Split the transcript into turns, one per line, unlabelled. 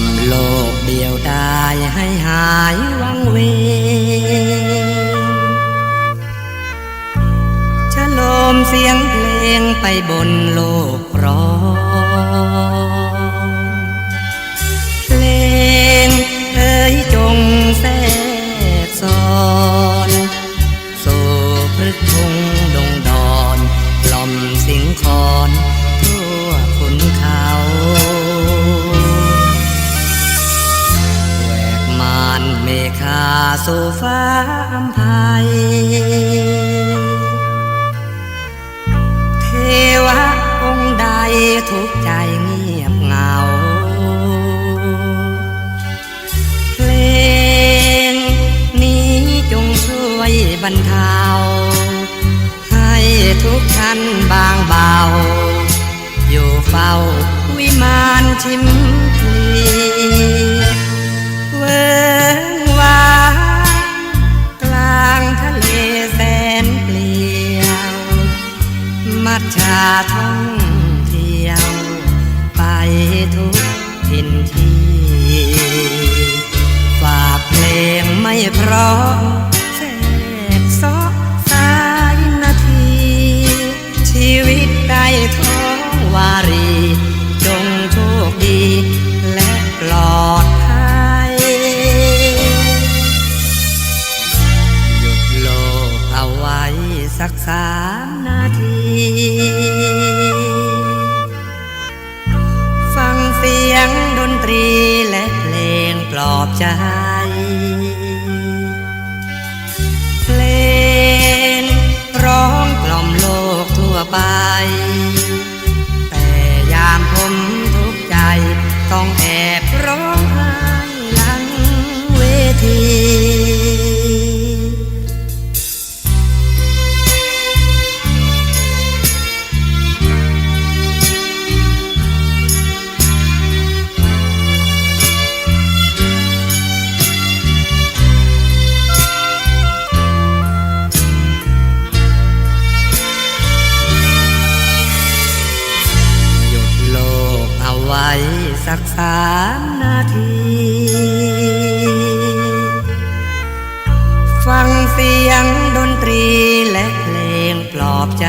มโลกเดียวดายให้หายวังเวชะโลมเสียงเพลงไปบนโลกร้อง สู่ฟ้าอัมภัย เทวะองค์ใดทุกใจเงียบเหงา เพลงนี้จงช่วยบรรเทา ให้ทุกท่านบางเบา อยู่เฝ้าวิมานชิมพลี มัจฉาท่องเที่ยว ไปทุกทินที่ ฝากเพลงไม่เพราะแทรกซอกสายนาที ชีวิตได้ท้องวารี จงโชคดี และปลอดภัยหยุดโลกเอาไว้สักสาม งดนตรีและเพลงปลอบใจ เพลงร้องกล่อมโลกทั่วไป แต่ยามผมทุกใจต้องแอบ สักสามนาที ฟังเสียงดนตรีและเพลงปลอบใจ